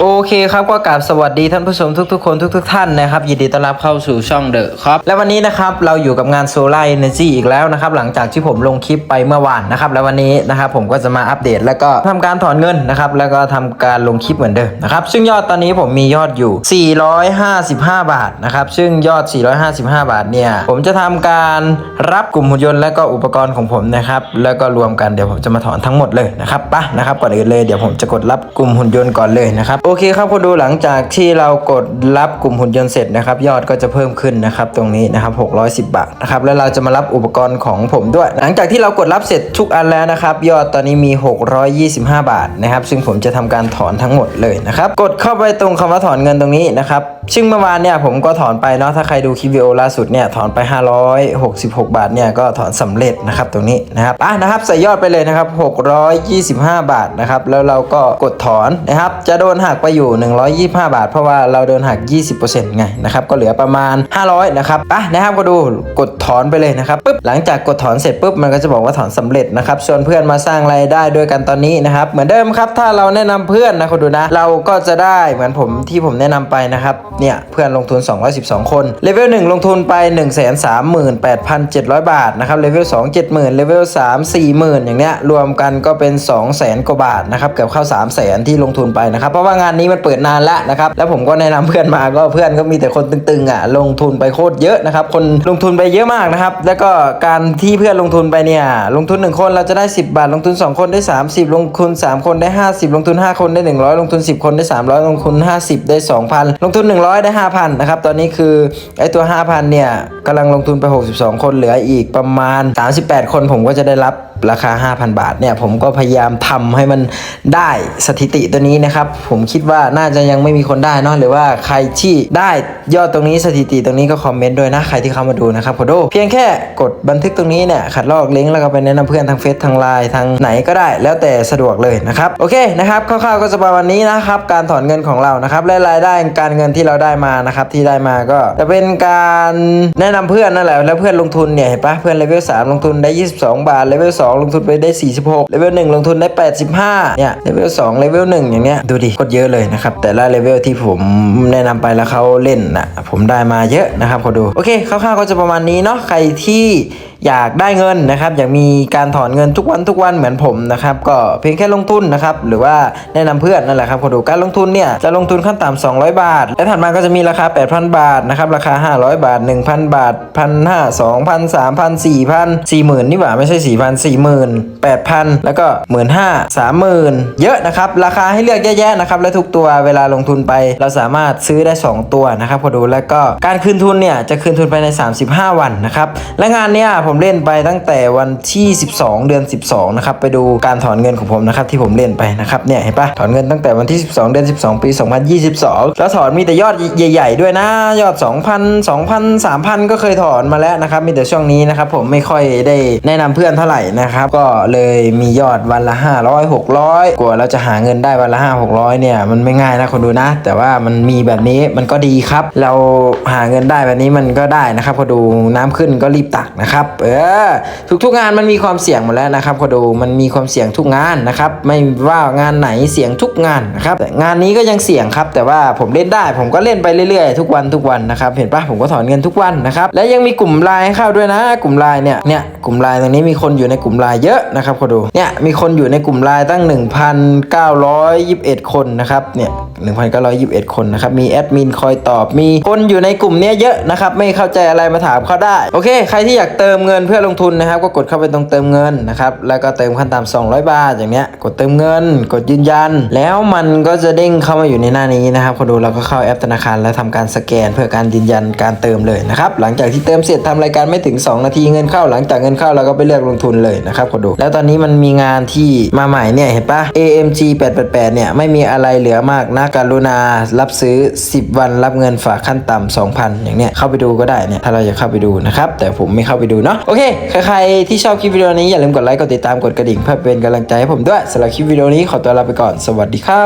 โอเคครับก็กราบสวัสดีท่านผู้ชมทุกๆ คนทุก ๆ ท่านนะครับยินดีต้อนรับเข้าสู่ช่องเดอะครับและวันนี้นะครับเราอยู่กับงานโซลาร์เอเนจีอีกแล้วนะครับหลังจากที่ผมลงคลิปไปเมื่อวานนะครับแล้ววันนี้นะครับผมก็จะมาอัปเดต แล้วก็ทำการถอนเงินนะครับแล้วก็ทำการลงคลิปเหมือนเดิมนะครับซึ่งยอดตอนนี้ผมมียอดอยู่ 455 บาทนะครับซึ่งยอด 455 บาทเนี่ยผมจะทำการรับกลุ่มหุ่นยนต์และก็อุปกรณ์ของผมนะครับแล้วก็รวมกันเดี๋ยวผมจะมาถอนทั้งหมดเลยนะครับปะนะครับก่อนอื่นเลยเดี๋ยวผมจะกดรับกลุ่มหุ่นยนต์ก่อนเลยนะครับโอเคครับคุณดูหลังจากที่เรากดรับกลุ่มหุ่นยนต์เสร็จนะครับ ยอดก็จะเพิ่มขึ้นนะครับ ตรงนี้นะครับ 610 บาทนะครับ แล้วเราจะมารับอุปกรณ์ของผมด้วย หลังจากที่เรากดรับเสร็จทุกอันแล้วนะครับ ยอดตอนนี้มี 625 บาทนะครับ ซึ่งผมจะทำการถอนทั้งหมดเลยนะครับ กดเข้าไปตรงคำว่าถอนเงินตรงนี้นะครับซึ่งเมื่อวานเนี่ยผมก็ถอนไปเนาะถ้าใครดูคลิปวิดีโอล่าสุดเนี่ยถอนไป 566 บาทเนี่ยก็ถอนสำเร็จนะครับตรงนี้นะครับอะนะครับใส่ยอดไปเลยนะครับ625 บาทนะครับแล้วเราก็กดถอนนะครับจะโดนหักไปอยู่ 125 บาท เพราะว่าเราโดนหัก 20%ไงนะครับก็เหลือประมาณ 500 นะครับอะนะครับก็ดูกดถอนไปเลยนะครับปุ๊บหลังจากกดถอนเสร็จปุ๊บมันก็จะบอกว่าถอนสำเร็จนะครับชวนเพื่อนมาสร้างรายได้ด้วยกันตอนนี้นะครับเหมือนเดิมครับถ้าเราแนะนำเพื่อนนะคุณดูนะ เราก็จะได้เหมือนผมที่ผมแนะนำไปนะครับเนี่ยเพื่อนลงทุน 212 คนเลเวล1ลงทุนไป 1 3 8 7 0 0 บาทนะครับเลเวล2 70,000เลเวล3 40,000 อย่างเนี้ยรวมกันก็เป็น 2 0 0 0 0 0กว่าบาทนะครับเกือบเข้า 3 0 0 0 0 0ที่ลงทุนไปนะครับเพราะว่าานนี้มันเปิดนานแล้วนะครับ แล้วผมก็แนะนำเพื่อนมาก็เพื่อนก็มีแต่คนตึงๆอะลงทุนไปโคตรเยอะนะครับ คนลงทุนไปเยอะมากนะครับ แล้วก็การที่เพื่อนลงทุนไปเนี่ย ลงทุน 1 คนเราจะได้ 10 บาท ลงทุน 2 คนได้ 30 ลงทุน 3 คนได้ 50 ลงทุน 5 คนได้ 100 ลงทุน 10 คนได้ 300 ลงทุน 50 ได้ 2,000 ลงทุน 100 ได้ 5,000 นะครับ ตอนนี้คือไอตัว 5,000 เนี่ยกำลังลงทุนไป 62 คนเหลืออีกประมาณ 38 คนผมก็จะได้รับ ราคา 5,000 บาทเนี่ยผมก็พยายามทำให้มันได้สถิติตัวนี้นะครับ ผมคิดว่าน่าจะยังไม่มีคนได้เนอะหรือว่าใครที่ได้ยอดตรงนี้สถิติตรงนี้ก็คอมเมนต์ด้วยนะใครที่เข้ามาดูนะครับขอโทษเพียงแค่กดบันทึกตรงนี้เนี่ยขัดลอกลิงก์แล้วก็ไปแนะนำเพื่อนทางเฟซทางไลน์ทางไหนก็ได้ แล้วแต่สะดวกเลยนะครับโอเคนะครับคร่าวๆก็จะประมาณนี้นะครับการถอนเงินของเรานะครับและรายได้การเงินที่เราได้มานะครับที่ได้มาก็จะเป็นการแนะนำเพื่อนนั่นแหละแล้วเพื่อนลงทุนเนี่ยเห็นปะเพื่อนเลเวล3ลงทุนได้ 22 บาทเลเวล2ลงทุนไปได้ 46เลเวล1ลงทุนได้ 85 เนี่ยเลเวล2เลเวล1อย่างเนี้ยดูดิโคตรเยอะเลยนะครับ แต่ละเลเวลที่ผมแนะนำไปแล้วเขาเล่นนะผมได้มาเยอะนะครับขอดู โอเคคร่าวๆก็จะประมาณนี้เนาะใครที่อยากได้เงินนะครับ อยากมีการถอนเงินทุกวันทุกวันเหมือนผมนะครับก็เพียงแค่ลงทุนนะครับหรือว่าแนะนำเพื่อนนั่นแหละครับขอดูการลงทุนเนี่ยจะลงทุนขั้นต่ำ200 บาท และถัดมาก็จะมีราคา 8,000 บาทนะครับราคา 500 บาท 1,000 บาท1,500 2,000 3,000 4,000 40,000นี่หว่าไม่ใช่4,000 40,000 8,000 แล้วก็ 15,000 30,000 เยอะนะครับ ราคาให้เลือกเยอะแยะนะครับและทุกตัวเวลาลงทุนไป เราสามารถซื้อได้ 2 ตัวนะครับพอดูแล้วก็การคืนทุนเนี่ยจะคืนทุนภายใน 35 วันนะครับและงานเนี้ยผมเล่นไปตั้งแต่วันที่ 12 เดือน 12นะครับไปดูการถอนเงินของผมนะครับที่ผมเล่นไปนะครับเนี่ยเห็นปะถอนเงินตั้งแต่วันที่ 12 เดือน 12 ปี 2022 แล้วถอนมีแต่ยอดใหญ่ๆด้วยนะยอด 2,000 2,000 3,000 ก็เคยถอนมาแล้วนะครับมีแต่ช่วงนี้นะครับผมไม่ค่อยได้แนะนำเพื่อนเท่าไหร่นะะครับก็เลยมียอดวันละ 500 600 กว่าเราจะหาเงินได้วันละ 5 600 เนี่ยมันไม่ง่ายนะคนดูนะ แต่ว่ามันมีแบบนี้มันก็ดีครับ เราหาเงินได้แบบนี้มันก็ได้นะครับพอดูน้ำขึ้นก็รีบตักนะครับเออทุกๆงานมันมีความเสี่ยงหมดแล้วนะครับพอดูมันมีความเสี่ยงทุกงานนะครับไม่ว่างานไหนเสี่ยงทุกงานนะครับแต่งานนี้ก็ยังเสี่ยงครับ แต่ว่าผมเล่นได้ผมก็เล่นไปเรื่อยๆ ทุกวันทุกวันนะครับเห็นปะผมก็ถอนเงินทุกวันนะครับและยังมีกลุ่มไลน์ให้เข้าด้วยนะ กลุ่มไลน์เนี่ยเนี่ยกลุ่มไลน์ตรงนี้มีคนอยู่ในกลุ่มไลน์เยอะนะครับขอดูเนี่ยมีคนอยู่ในกลุ่มไลน์ตั้ง 1,921 คนนะครับเนี่ย1,921 คนนะครับ มีแอดมินคอยตอบ มีคนอยู่ในกลุ่มเนี้ยเยอะนะครับ ไม่เข้าใจอะไรมาถามเขาได้ โอเค ใครที่อยากเติมเงินเพื่อลงทุนนะครับ ก็กดเข้าไปตรงเติมเงินนะครับ แล้วก็เติมขั้นต่ำ200 บาทอย่างเนี้ย กดเติมเงิน กดยืนยัน แล้วมันก็จะเด้งเข้ามาอยู่ในหน้านี้นะครับพอดูเราก็เข้าแอปธนาคารแล้วทำการสแกน เพื่อการยืนยันการเติมเลยนะครับ หลังจากที่เติมเสร็จทำรายการไม่ถึง 2 นาทีเงินเข้า หลังจากเงินเข้าเราก็ไปเลือกลงทุนเลยนะครับพอดู แล้วตอนนี้มันมีงานที่มาใหม่เนี่ยเห็นปะ AMG 888เนี่ยไม่มีอะไรเหลือมากนะการุณารับซื้อ 10 วันรับเงินฝากขั้นต่ำ2,000 อย่างเนี้ยเข้าไปดูก็ได้เนี่ยถ้าเราอยากเข้าไปดูนะครับ แต่ผมไม่เข้าไปดูเนาะโอเค ใครๆที่ชอบคลิปวิดีโอนี้อย่าลืมกดไลค์กดติดตามกดกระดิ่งเพื่อเป็นกำลังใจให้ผมด้วยสำหรับคลิปวิดีโอนี้ขอตัวลาไปก่อนสวัสดีครับ